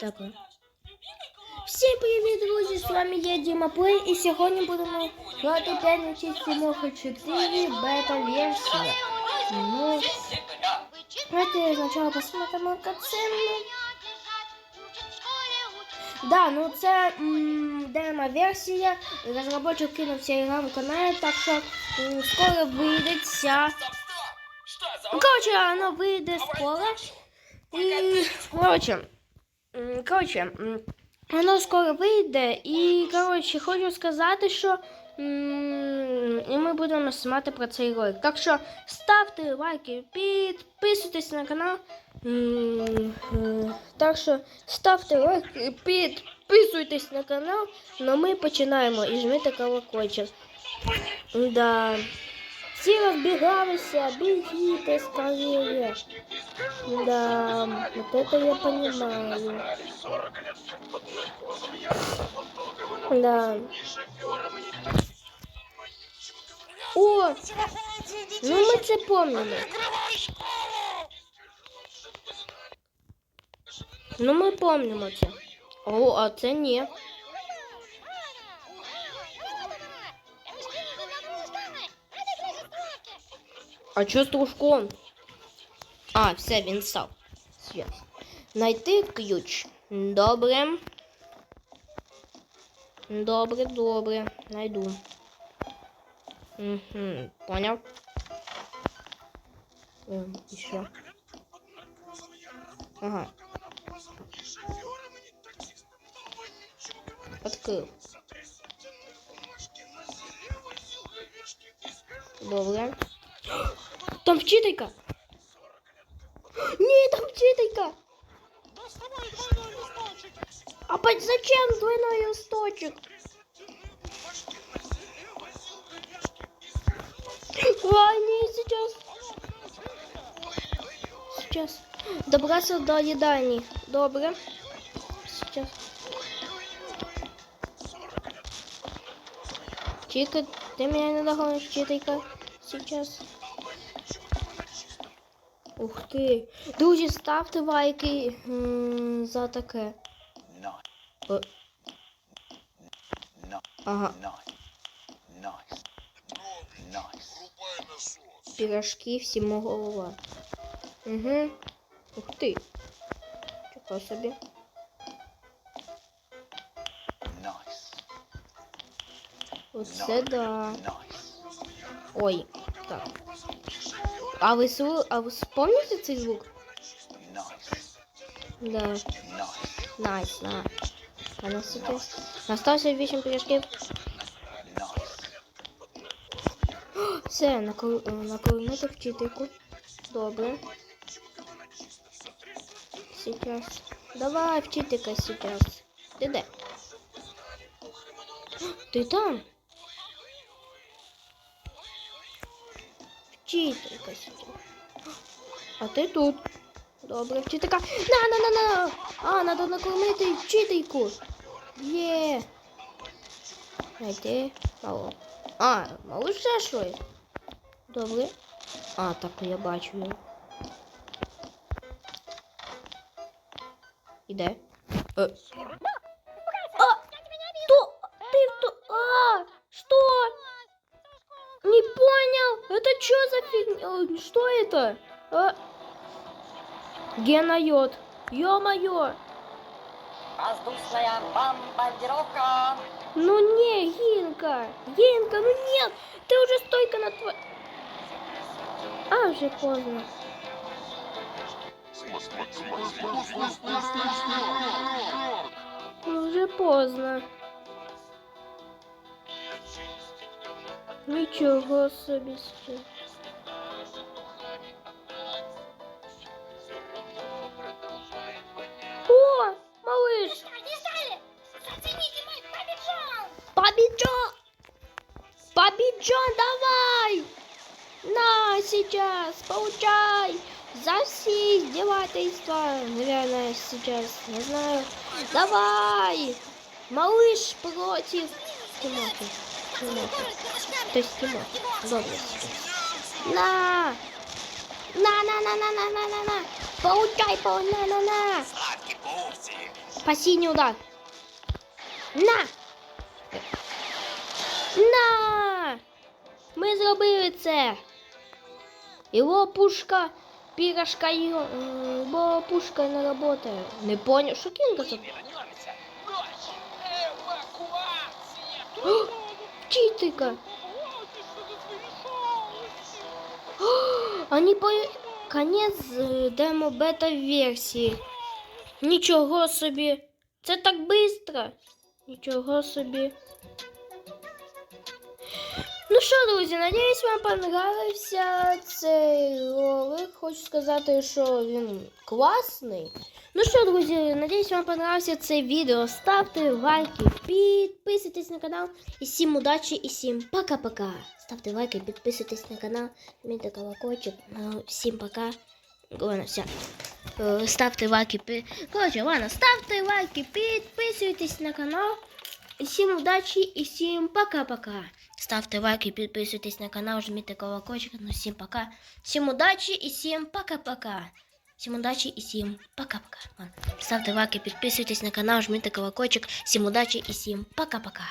Добре. Всім привіт, друзі! З вами я Діма Плей і сьогодні будемо грати 5 ночей Тимоха 4 бета-версія. Ну, давайте спочатку посмотримо катсцену. Да, ну це м, демо-версія. Розробочик кинув телеграм-канал, так що м, скоро вийде ця. Ну, коротше, воно вийде скоро. І, коротше, м, коротше, воно скоро вийде. І, коротше, хочу сказати, що і ми будемо знімати про цей ролик. Так що ставте лайки, підписуйтесь на канал. Е, Так що ставте лайки, підписуйтесь на канал. Ну ми починаємо і жмите колокольчик. Да. Всі розбігалися, бігіте скорее. Да, вот это я понимаю. Да. О, ну ми це помнимо. Ну ми помнимо це. О, а це ні. А що з дружком? А, все, він. Свят. Найти ключ. Добре. Добре, добре. Найду. Угу, понял. Ем, еще. Ага. Открыл. Добре. Там вчителька. Ні, там вчителька. А по- зачем двойной листочек? Ой, не сейчас. Сейчас. Добраться до їдальні. Добре. Сейчас. Чика, ты меня не догонишь, читайка. Сейчас. Ух ти. Друзі, ставте лайки за таке. О. Ага. Пирожки всему голова. Угу. Ух ты. Чего собі? Вот это да. Ой. Так. А ви слу... а ви помните цей звук? Да. Найс, на. А на суті. Остався 8 пиріжків. Все, накол... е, накормити вчительку. Добре. Сейчас. Давай, вчителька, сейчас. Ти де? Ти там? Вчителька сейчас. А ти тут. Добре, вчителька. На, на, на, на. А, надо накормити вчительку. Є. Найди. Мало. А, малыша щось. Добре. А, так я бачу його. Іде. Е. А, то, ты кто? А, что? Что за фигня? Что это? А? Гена йод. Ё-моё. Воздушная бомбардировка. Ну не, Гинка. Гинка, ну нет. Ты уже стойка на твой... А, уже поздно. Уже поздно. Нічого собі ще. О, малыш! Бабиджон! Бабиджон, давай! На, сейчас, получай! За все издевательства, наверное, сейчас, не знаю. Давай! Малыш против Тимофи. Тимофи. То есть Тимофи. Добре сейчас. На! На, на, на, на, на, на, на, на! Получай, по, на, на, на! Сладкий пупсик. Пасійний удар. На! На! Ми зробили це. Його пушка, пірашка його, м, бо пушка не работає. Не понял, що Кінга це? Вернемся. Ночь. Эвакуация. Читика. Они по... Конец е, демо бета-версії. Нічого собі. Це так швидко. Нічого собі. Ну що, друзі, надіюсь, вам понравився цей ролик. Хочу сказати, що він класний. Ну що, друзі, надіюсь, вам понравився це відео. Ставте лайки, підписуйтесь на канал. І всім удачі і всім пока-пока. Ставте лайки, підписуйтесь на канал, жміть колокольчик. Ну, всім пока. Ладно, все. Е, Ставте лайки, пи... Короче, ладно, ставте лайки, підписуйтесь на канал. І всім удачі і всім пока-пока. Ставте лайки, підписуйтесь на канал, жміть колокольчик. Ну, всім пока. Всім удачі і всім пока-пока. Всім удачі і всім пока-пока. Ладно, Ставте лайки, підписуйтесь на канал, жміть колокольчик. Всім удачі і всім пока-пока.